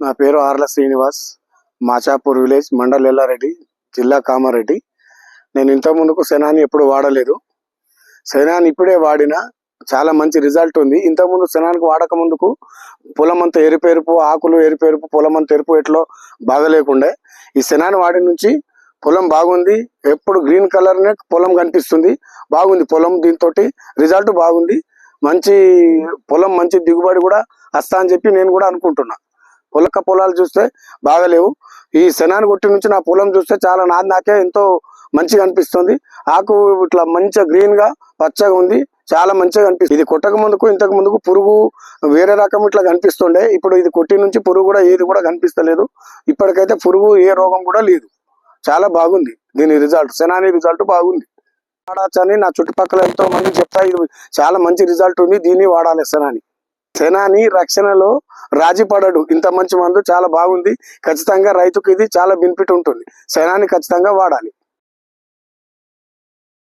నా పేరు ఆర్ల శ్రీనివాస్ మాచాపూర్ విలేజ్ మండల్ ఎల్లారెడ్డి జిల్లా కామారెడ్డి. నేను ఇంత ముందుకు సెనాని ఎప్పుడు వాడలేదు. సెనాని ఇప్పుడే వాడిన చాలా మంచి రిజల్ట్ ఉంది. ఇంతకుముందు ముందు సెనానికి వాడక ముందుకు పొలం అంతా ఎరుపెరుపు ఆకులు ఎరుపెరుపు పొలం అంతా ఎరుపు ఎట్లో బాగలేకుండే ఈ సెనాన్ని వాడి నుంచి పొలం బాగుంది. ఎప్పుడు గ్రీన్ కలర్నే పొలం కనిపిస్తుంది. బాగుంది పొలం దీంతో రిజల్ట్ బాగుంది. మంచి పొలం మంచి దిగుబడి కూడా వస్తా అని చెప్పి నేను కూడా అనుకుంటున్నా. పొలక పొలాలు చూస్తే బాగలేవు. ఈ శనాన్ని కొట్టి నుంచి నా పొలం చూస్తే చాలా నాది నాకే ఎంతో మంచిగా అనిపిస్తుంది. ఆకు ఇట్లా మంచిగా గ్రీన్గా పచ్చగా ఉంది. చాలా మంచిగా కనిపిస్తుంది ఇది కొట్టక ముందుకు ఇంతకు ముందుకు పురుగు వేరే రకం ఇట్లా కనిపిస్తుండే. ఇప్పుడు ఇది కొట్టి నుంచి పురుగు కూడా ఏది కూడా కనిపిస్తలేదు. ఇప్పటికైతే పురుగు ఏ రోగం కూడా లేదు. చాలా బాగుంది. దీని రిజల్ట్ శనాని రిజల్ట్ బాగుంది. వాడచ్చని నా చుట్టుపక్కల ఎంతో మంది చెప్తా ఇది చాలా మంచి రిజల్ట్ ఉంది. దీన్ని వాడాలి శనాని. తెనాని రక్షణలో రాజీ పడడు. ఇంత మంచి మందు చాలా బాగుంది. ఖచ్చితంగా రైతుకు ఇది చాలా బెనిఫిట్ ఉంటుంది. సెనాని ఖచ్చితంగా వాడాలి.